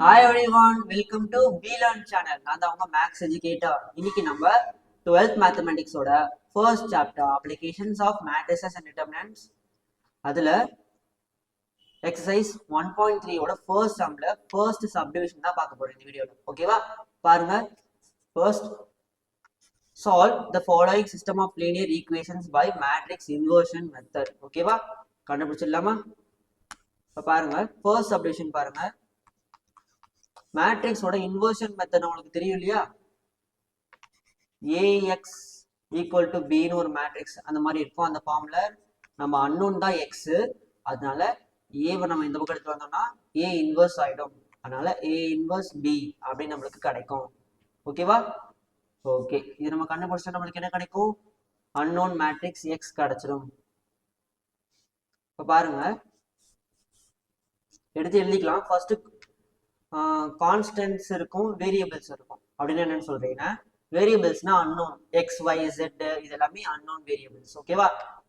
Hi everyone welcome to Blearn channel நான் தான் உங்க மேக்ஸ் எஜுகேட்டர் இன்னைக்கு நம்ம 12th மேத்தமெட்டிக்ஸோட first chapter applications of matrices and determinants அதுல எக்ஸசைஸ் ஒன் பாயிண்ட் த்ரீயோட ஃபர்ஸ்ட் சம்ல ஃபர்ஸ்ட் சப்டிவிஷன் தான் பார்க்க போறோம் இந்த வீடியோல ஓகேவா பாருங்க. First solve the following system of linear equations by matrix inversion method ஓகேவா கண்டுபிடிச்சிடலாமா? இப்போ பாருங்க. ஃபர்ஸ்ட் சப்டிவிஷன் பாருங்க. மேட்ரிக்ஸோட இன்வர்ஷன் மெத்தட் உங்களுக்கு தெரியும் இல்லையா? ஏஎக்ஸ் ஈக்குவல் டு பின்னு ஒரு மேட்ரிக்ஸ் அந்த மாதிரி இருக்கும். அந்த ஃபார்ம்ல நம்ம அன்னோன் தான் எக்ஸ் அதனால ஏவை நம்ம இந்த பக்கம் எடுத்து வந்தோம்னா ஏ இன்வர்ஸ் ஆயிடும். அதனால ஏ இன்வர்ஸ் பி அப்படின்னு நம்மளுக்கு கிடைக்கும். ஓகேவா ஓகே இது நம்ம கண்டுபிடிச்சா நம்மளுக்கு என்ன கிடைக்கும்? அன்னோன் மேட்ரிக்ஸ் எக்ஸ் கிடைச்சிடும் இப்போ பாருங்க. எடுத்து எழுதிக்கலாம். ஃபர்ஸ்ட் கான்ஸ்டன்ட்ஸ் இருக்கும் வேரியபிள்ஸ் இருக்கும். அப்படின்னு என்னன்னு சொல்றீங்கன்னா வேரியபிள்ஸ்னா அன்னோன் எக்ஸ் ஒய் ஜெட் இது எல்லாமே அன்னோன் வேரியபிள்ஸ் ஓகேவா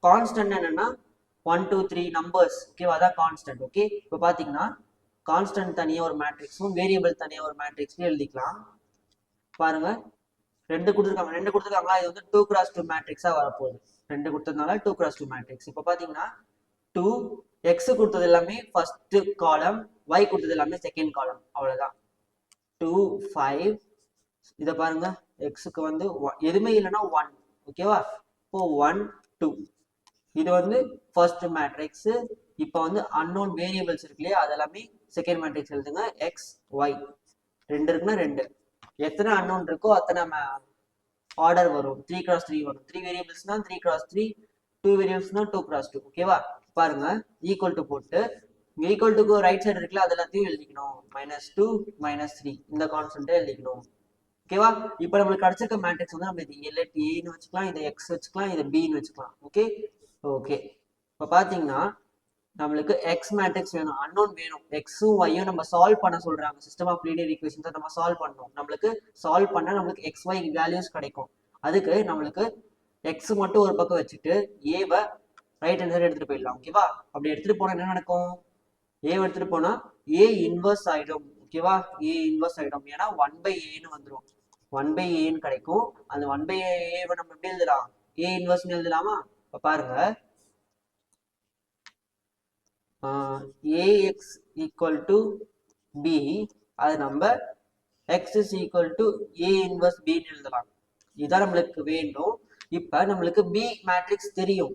கான்ஸ்டன்ட் என்னன்னா ஒன் டூ த்ரீ நம்பர்ஸ் ஓகேவா அதான் கான்ஸ்டன்ட் ஓகே இப்போ பார்த்தீங்கன்னா கான்ஸ்டன்ட் தனியாக ஒரு மேட்ரிக்ஸும் வேரியபிள் தனியாக ஒரு மேட்ரிக்ஸும் எழுதிக்கலாம். பாருங்க. ரெண்டு கொடுத்துருக்காங்க. ரெண்டு கொடுத்துருக்காங்களா? இது வந்து டூ கிராஸ் டூ மேட்ரிக்ஸாக வரப்போகுது. ரெண்டு கொடுத்ததுனால டூ கிராஸ் டூ மேட்ரிக்ஸ் இப்போ பார்த்தீங்கன்னா டூ எக்ஸ் கொடுத்தது எல்லாமே ஃபர்ஸ்ட் காலம் ஒய் கொடுத்தது எல்லாமே செகண்ட் காலம் அவ்வளோதான் டூ ஃபைவ் இதை பாருங்க. எக்ஸுக்கு வந்து எதுவுமே இல்லைன்னா ஒன் ஓகேவா இப்போ ஒன் டூ இது வந்து ஃபர்ஸ்ட் மேட்ரிக்ஸ் இப்போ வந்து அன்னோன் வேரியபிள்ஸ் இருக்கு இல்லையா? அது எல்லாமே செகண்ட் மேட்ரிக்ஸ் எழுதுங்க. எக்ஸ் ஒய் ரெண்டு இருக்குன்னா ரெண்டு. எத்தனை அன்னோன் இருக்கோ அத்தனை ஆர்டர் வரும். த்ரீ கிராஸ் த்ரீ வரும். த்ரீ வேரியபிள்ஸ்னா த்ரீ கிராஸ் த்ரீ டூ வேரியபிள்ஸ்னா டூ கிராஸ் டூ ஓகேவா பாருங்க. ஈக்குவல் டு போட்டு ஈக்குவல் டுக்கு ரைட் சைடு இருக்குல்ல அது எல்லாத்தையும் எழுதிக்கணும். மைனஸ் டூ மைனஸ் த்ரீ இந்த கான்ஸ்டன்ட்டை எழுதிக்கணும். ஓகேவா இப்போ நம்மளுக்கு கிடைச்சிருக்க மேட்ரிக்ஸ் வந்து நம்ம இது எல்எட் ஏன்னு வச்சுக்கலாம் இதை எக்ஸ் வச்சுக்கலாம் இதை பின்னு வச்சுக்கலாம். ஓகே ஓகே இப்போ பார்த்தீங்கன்னா நம்மளுக்கு எக்ஸ் மேட்ரிக்ஸ் வேணும் அன்னோன் வேணும். எக்ஸும் ஒய்யும் நம்ம சால்வ் பண்ண சொல்றாங்க. சிஸ்டம் ஆஃப் லீனியர் ஈக்குவேஷன்ஸை நம்ம சால்வ் பண்ணணும். நம்மளுக்கு சால்வ் பண்ணால் நம்மளுக்கு எக்ஸ் ஒய் வேல்யூஸ் கிடைக்கும். அதுக்கு நம்மளுக்கு எக்ஸ் மட்டும் ஒரு பக்கம் வச்சுட்டு ஏவை ரைட் ஹேண்ட் சைடு எடுத்துட்டு போயிடலாம். ஓகேவா அப்படி எடுத்துட்டு போனா என்ன நடக்கும்? ஏவை எடுத்துட்டு போனா ஏ இன்வர்ஸ் ஆயிடும். ஓகேவா ஏ இன்வர்ஸ் ஆயிடும். ஏன்னா ஒன் பை ஏன்னு வந்துடும் ஒன் பை ஏன்னு கிடைக்கும். அந்த ஒன் பை ஏவை நம்ம எப்படி எழுதலாம்? ஏ இன்வர்ஸ்னு எழுதலாமா? இப்ப பாருங்க. ஏஎக்ஸ் ஈக்குவல் டு பி அது நம்ம X is equal to A inverse பின்னு எழுதலாம். இதான் நம்மளுக்கு வேண்டும். இப்ப நம்மளுக்கு பி மேட்ரிக்ஸ் தெரியும்.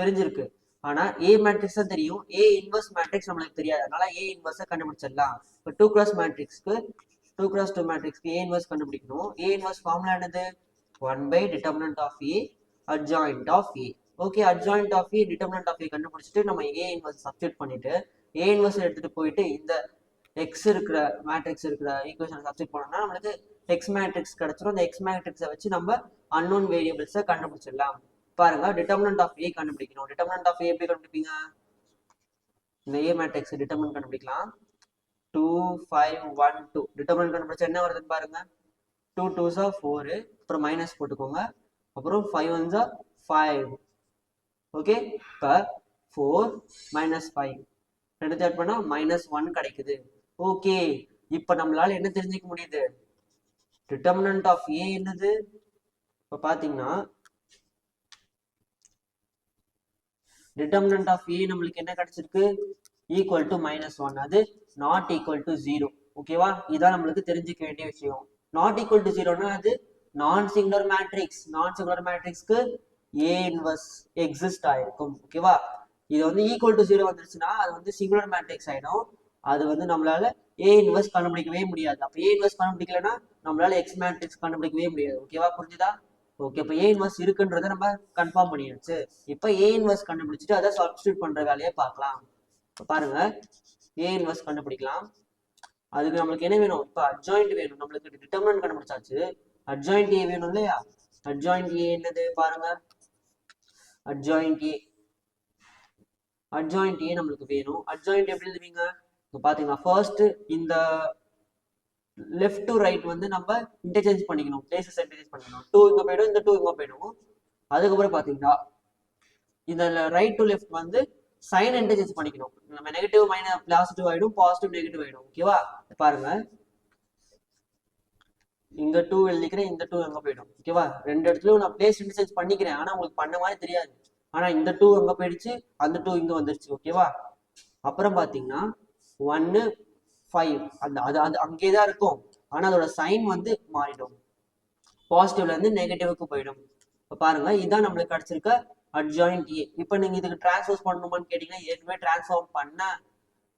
தெரிஞ்சிருக்கு. ஆனா ஏ மேட்ரிக்ஸ் தான் தெரியும். ஏ இன்வர்ஸ் மேட்ரிக்ஸ் நம்மளுக்கு தெரியாது. அதனால ஏ இன்வர்ஸை கண்டுபிடிச்சிடலாம். இப்போ டூ கிராஸ் மேட்ரிக்ஸ்க்கு டூ கிராஸ் டூ மேட்ரிக்ஸ்க்கு ஏ இன்வர்ஸ் கண்டுபிடிக்கணும். ஏ இன்வர்ஸ் ஃபார்முலா என்னது? One by determinant of A adjoint of A okay adjoint of A determinant of A கண்டுபிடிச்சிட்டு நம்ம ஏ இன்வர்ஸ் சப்ஸ்டியூட் பண்ணிட்டு ஏ இன்வர்ஸ் எடுத்துட்டு போயிட்டு இந்த எக்ஸ் இருக்கிற மேட்ரிக்ஸ் இருக்கிற ஈக்குவேஷன் சப்ஸ்டியூட் பண்ணோம்னா நம்மளுக்கு எக்ஸ் மேட்ரிக்ஸ் கிடைச்சிடும் அந்த எக்ஸ் மேட்ரிக்ஸை வச்சு நம்ம அன்னோன் வேரியபிள்ஸை கண்டுபிடிச்சிடலாம். பாருங்க டிட்டர்மினன்ட் ஆஃப் ஏ கண்டுபிடிக்கணும். டிட்டர்மினன்ட் ஆஃப் ஏ எப்படி கண்டுபிடிப்பீங்க? இந்த ஏ மேட்ரிக்ஸ் டிட்டர்மினன்ட் கண்டுபிடிக்கலாம். Two five one two determinant கண்டுபிடிச்சா என்ன வருதுன்னு பாருங்க. டூ டூஸா ஃபோரு அப்புறம் மைனஸ் போட்டுக்கோங்க. அப்புறம் ஃபைவ் ஒன்ஸா ஃபைவ் ஓகே இப்போ ஃபோர் மைனஸ் ஃபைவ் ரெண்டு ஆட் பண்ணால் மைனஸ் ஒன் கிடைக்குது. ஓகே இப்போ நம்மளால என்ன தெரிஞ்சுக்க முடியுது? டிட்டர்மினன்ட் ஆஃப் ஏ என்னது? இப்போ பார்த்தீங்கன்னா டிட்டர்மினன்ட் ஆஃப் ஏ நம்மளுக்கு என்ன கிடைச்சிருக்கு? ஈக்குவல் டு மைனஸ் ஒன் அது நாட் ஈக்குவல் டு ஜீரோ ஓகேவா இதான் நம்மளுக்கு தெரிஞ்சுக்க வேண்டிய விஷயம். நாட் ஈக்குவல் டு ஜீரோனா அது non singular matrix non singular மேட்ரிக்ஸ்க்கு A inverse exist ஆயிருக்கும் ஓகேவா இது வந்து ஈக்குவல் டு ஜீரோ வந்துருச்சுன்னா அது வந்து சிங்குலர் மேட்ரிக்ஸ் ஆயிடும். அது வந்து நம்மளால ஏ இன்வெஸ்ட் கண்டுபிடிக்கவே முடியாது. அப்போ ஏ இன்வெஸ்ட் கண்டுபிடிக்கலன்னா நம்மளால எக்ஸ் மேட்ரிக்ஸ் கண்டுபிடிக்கவே முடியாது. ஓகேவா புரிஞ்சுதா? ஓகே இப்போ ஏ இன்வர்ஸ் இருக்குன்றதை நம்ம கன்ஃபார்ம் பண்ணியாச்சு. இப்போ ஏ இன்வர்ஸ் கண்டுபிடிச்சிட்டு அதை சப்ஸ்டியூட் பண்ற வேலையை பார்க்கலாம். பாருங்க ஏ இன்வர்ஸ் கண்டுபிடிக்கலாம். அதுக்கு நம்மளுக்கு என்ன வேணும்? இப்போ அட்ஜாயிண்ட் வேணும். நம்மளுக்கு டிட்டர்மினன்ட் கண்டுபிடிச்சாச்சு. அட்ஜாயிண்ட் ஏ வேணும் இல்லையா? அட்ஜாயிண்ட் ஏ என்னது? பாருங்க. அட்ஜாயிண்ட் ஏ அட்ஜாயிண்ட் ஏ நம்மளுக்கு வேணும். அட்ஜாயிண்ட் எப்படி எழுதுவீங்க? இப்போ பார்த்தீங்கன்னா ஃபர்ஸ்ட் இந்த லெஃப்ட் டு ரைட் வந்து நம்ம இன்டர்சேஞ்ச் பண்ணிக்கணும். பிளேசஸ் இன்டர்சேஞ்ச் பண்ணிக்கணும். டூ இங்கே போயிடும் இந்த டூ இங்கே போயிடும். அதுக்கப்புறம் பார்த்தீங்கன்னா இந்த ரைட் டு லெஃப்ட் வந்து சைன் இன்டர்சேஞ்ச் பண்ணிக்கணும். நம்ம நெகட்டிவ் மைனஸ் பாசிட்டிவ் ஆயிடும் பாசிட்டிவ் நெகட்டிவ் ஆயிடும். ஓகேவா பாருங்க. இங்க டூ எழுதிக்கிறேன் இந்த டூ எங்க போயிடும். ஓகேவா ரெண்டு இடத்துலயும் நான் பிளேஸ் இன்டர்சேஞ்ச் பண்ணிக்கிறேன். ஆனா உங்களுக்கு பண்ண மாதிரி தெரியாது. ஆனா இந்த டூ எங்க போயிடுச்சு அந்த டூ இங்க வந்துருச்சு. ஓகேவா அப்புறம் பாத்தீங்கன்னா ஒன்னு ஃபைவ் அந்த அது அது அங்கே தான் இருக்கும். ஆனால் அதோட சைன் வந்து மாறிடும். பாசிட்டிவ்ல இருந்து நெகட்டிவுக்கு போயிடும். இப்போ பாருங்க இதான் நம்மளுக்கு கிடைச்சிருக்க அட்ஜாயிண்ட் ஏ இப்போ நீங்கள் இதுக்கு டிரான்ஸ்ஃபோஸ் பண்ணணுமான்னு கேட்டிங்கன்னா ஏற்கனவே டிரான்ஸ்ஃபார்ம் பண்ண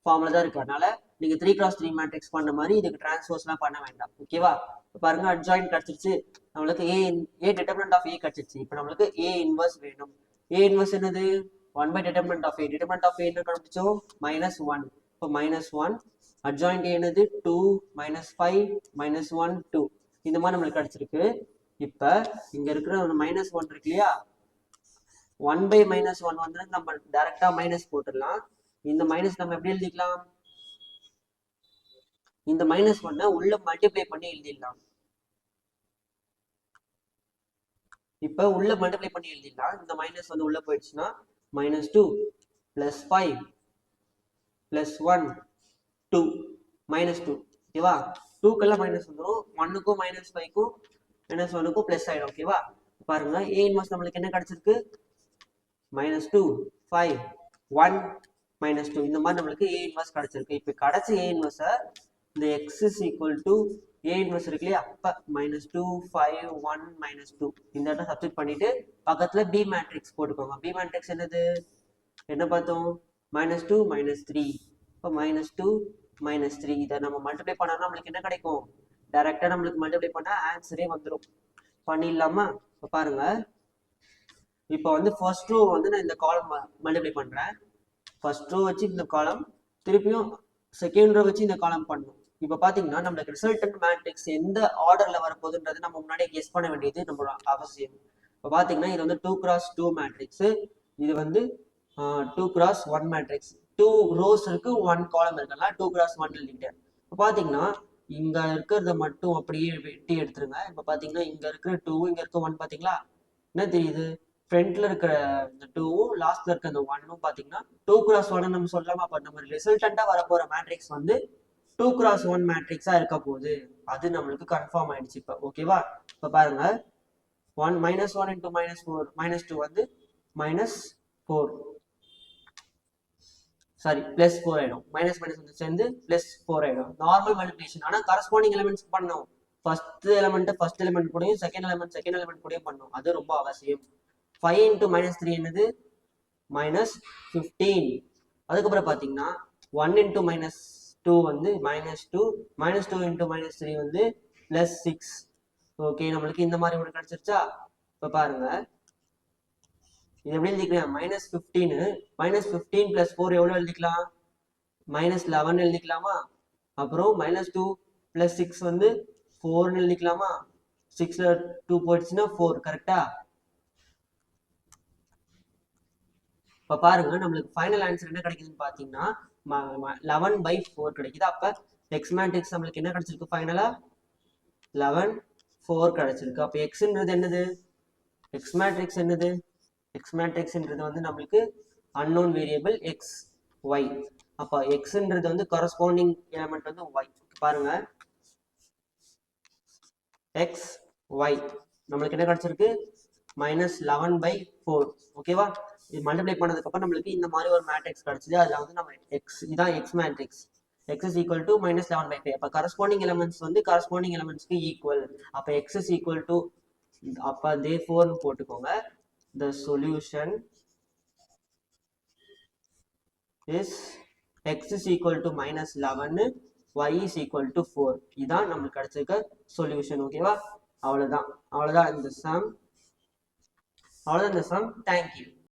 ஃபார்மில் தான் இருக்கு. அதனால நீங்கள் த்ரீ கிளாஸ் த்ரீ மேட்ரிக்ஸ் பண்ண மாதிரி இதுக்கு டிரான்ஸ்ஃபோஸ்லாம் பண்ண வேண்டாம். ஓகேவா இப்போ பாருங்க அட்ஜாயிண்ட் கிடச்சிருச்சு. நம்மளுக்கு ஏ ஏ டிட்டர்மினன்ட் ஆஃப் ஏ கிடச்சிருச்சு. இப்போ நம்மளுக்கு ஏ இன்வர்ஸ் வேணும். ஏ இன்வர்ஸ் என்னது? One by determinant of A determinant of A என்ன கண்டுபிடிச்சோம்? மைனஸ் ஒன் இப்போ மைனஸ் ஒன் அட்ஜாயிண்ட் என்னது? Two minus five minus one two இந்த மாதிரி நம்மளுக்கு கிடைச்சிருக்கு. இப்போ இங்க இருக்கிற மைனஸ் ஒன் இருக்கு இல்லையா? ஒன் பை மைனஸ் ஒன் வந்து நம்ம டைரக்டா மைனஸ் போட்டுடலாம். இந்த மைனஸ் நம்ம எப்படி எழுதிக்கலாம்? இந்த மைனஸ் ஒன்னை உள்ள மல்டிப்ளை பண்ணி எழுதிடலாம். இப்ப உள்ள மல்டிப்ளை பண்ணி எழுதிடலாம். இந்த மைனஸ் வந்து உள்ள போயிடுச்சுன்னா minus two plus five plus one two minus two ஓகேவா? டூக்கெல்லாம் மைனஸ் வந்துடும் ஒன்னுக்கும் மைனஸ் ஃபைவ்க்கும் மைனஸ் ஒன்னுக்கும் ப்ளஸ் ஆகிடும் ஓகேவா? பாருங்க. ஏ இன்வர்ஸ் நம்மளுக்கு என்ன கிடைச்சிருக்கு? Minus two five one minus two இந்த மாதிரி நம்மளுக்கு ஏ இன்வர்ஸ் கிடைச்சிருக்கு. இப்போ கிடைச்ச ஏ இன்வர்ஸை இந்த X is equal to A inverse இருக்கு இல்லையா? அப்போ minus two five one minus two இந்த இடத்துல சப்ஸ்டிட் பண்ணிட்டு பக்கத்தில் பி மேட்ரிக்ஸ் போட்டுக்கோங்க. பி மேட்ரிக்ஸ் என்னது? என்ன பார்த்தோம்? மைனஸ் டூ மைனஸ் த்ரீ இப்போ மைனஸ் டூ மைனஸ் த்ரீ இதை நம்ம மல்டிப்ளை பண்ணோம்னா நம்மளுக்கு என்ன கிடைக்கும்? டைரக்டா நம்மளுக்கு மல்டிப்ளை பண்ணா ஆன்சரே வந்துடும் பண்ணிடலாமா இப்போ பாருங்க. இப்போ வந்து ஃபர்ஸ்ட் ரோ வந்து நான் இந்த காலம் மல்டிப்ளை பண்றேன். ஃபர்ஸ்ட் ரோ வச்சு இந்த காலம் திருப்பியும் செகண்ட் ரோ வச்சு இந்த காலம் பண்ணும். இப்போ பாத்தீங்கன்னா நம்மளுக்கு ரிசல்டன்ட் மேட்ரிக்ஸ் எந்த ஆர்டர்ல வரப்போகுதுன்றது நம்ம முன்னாடியே கெஸ் பண்ண வேண்டியது நம்மளோட அவசியம். இப்போ பாத்தீங்கன்னா இது வந்து டூ கிராஸ் டூ மேட்ரிக்ஸ் இது வந்து two cross one matrix two rows இருக்கு ஒன் காலம் இருக்குல்ல டூ கிராஸ் ஒன் லிட்டர் இப்போ பார்த்தீங்கன்னா இங்க இருக்கிறத மட்டும் அப்படியே வெட்டி எடுத்துருங்க. இப்போ பாத்தீங்கன்னா இங்க இருக்கிற டூ இங்க இருக்க ஒன் பாத்தீங்களா? என்ன தெரியுது? ஃப்ரண்ட்ல இருக்கிற இந்த டூவும் லாஸ்ட்ல இருக்க இந்த ஒன்னும் பார்த்தீங்கன்னா டூ கிராஸ் ஒன் நம்ம சொல்லலாமா அப்ப நம்ம ரிசல்டண்டா வரப்போற மேட்ரிக்ஸ் வந்து டூ கிராஸ் ஒன் மேட்ரிக்ஸா இருக்க போகுது. அது நம்மளுக்கு கன்ஃபார்ம் ஆயிடுச்சு இப்போ. ஓகேவா இப்போ பாருங்க. One minus one into minus four minus two வந்து minus four sorry plus four ஆயிடும். மைனஸ் மைனஸ் வந்து சேர்ந்து பிளஸ் ஃபோர் ஆயிடும். நார்மல் மல்டிபிளேஷன் ஆனால் கரஸ்பாண்டிங் எலிமெண்ட்ஸ் பண்ணோம். ஃபர்ஸ்ட் எலமெண்ட் ஃபர்ஸ்ட் எலிமெண்ட் கூடயும் செகண்ட் எலமெண்ட் செகண்ட் எலமெண்ட் கூடயும் பண்ணும். அது ரொம்ப அவசியம். ஃபைவ் இன்டூ மைனஸ் த்ரீ என்னது? மைனஸ் ஃபிஃப்டீன் அதுக்கப்புறம் பார்த்தீங்கன்னா ஒன் இன்டூ மைனஸ் டூ வந்து minus two minus two into minus three வந்து பிளஸ் சிக்ஸ் ஓகே நம்மளுக்கு இந்த மாதிரி ஒன்று கிடச்சிருச்சா? இப்போ பாருங்கள் இது எப்படி எழுதிக்கலாம்? Minus fifteen minus fifteen plus four எவ்வளோ எழுதிக்கலாம்? மைனஸ் லெவன் எழுதிக்கலாமா? அப்புறம் மைனஸ் டூ பிளஸ் சிக்ஸ் வந்து ஃபோர்னு எழுதிக்கலாமா? சிக்ஸில் டூ போயிடுச்சுன்னா ஃபோர் கரெக்டா இப்போ பாருங்க நம்மளுக்கு ஃபைனல் ஆன்சர் என்ன கிடைக்குதுன்னு பார்த்தீங்கன்னா லெவன் பை ஃபோர் கிடைக்குது. அப்போ எக்ஸ் மேட்ரிக்ஸ் நம்மளுக்கு என்ன கிடைச்சிருக்கு ஃபைனலாக லெவன் ஃபோர் கிடைச்சிருக்கு. அப்போ எக்ஸ்ன்றது என்னது? எக்ஸ் மேட்ரிக்ஸ் என்னது? எக்ஸ் மேட்ரிக்ஸ்ன்றது வந்து நம்மளுக்கு அன்னோன் வேரியபிள் எக்ஸ் ஒய் அப்போ எக்ஸ்ன்றது வந்து கரஸ்பாண்டிங் எலமெண்ட் வந்து ஒய் பாருங்க. எக்ஸ் ஒய் நம்மளுக்கு என்ன கிடைச்சிருக்கு? மைனஸ் லெவன் பை ஃபோர் ஓகேவா இது மல்டிப்ளை பண்ணதுக்கப்புறம் நம்மளுக்கு இந்த மாதிரி ஒரு மேட்ரிக்ஸ் கிடைச்சிது. அதில் வந்து நம்ம எக்ஸ் இதான் X matrix X is equal to minus eleven by five அப்போ கரஸ்பாண்டிங் எலமெண்ட்ஸ் வந்து கரஸ்பாண்டிங் எலமெண்ட்ஸ்க்கு ஈக்குவல் அப்போ எக்ஸ் இஸ் ஈக்குவல் டு அப்போ தே ஃபோர்னு போட்டுக்கோங்க. The solution is X is equal to minus eleven Y is equal to four இதான் நம்மளுக்கு கிடைச்சிருக்க solution ஓகேவா அவ்வளோதான் அவ்வளோதான் இந்த சம் அவ்வளோதான் இந்த சம் தேங்க்யூ